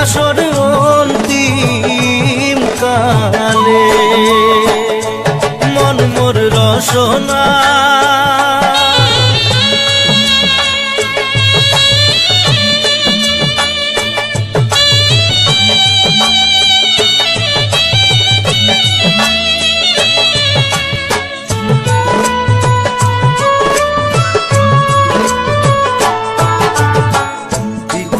হইবে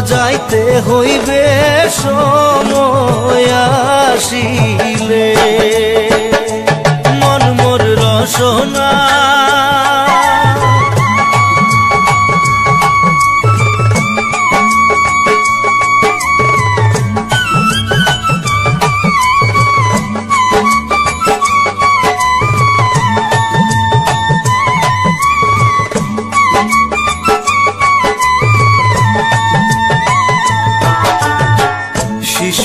যাইতে হইবে সময় আসিলে। মন মোর রসনা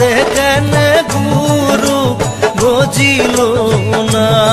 কেন গুরু বুঝিল না?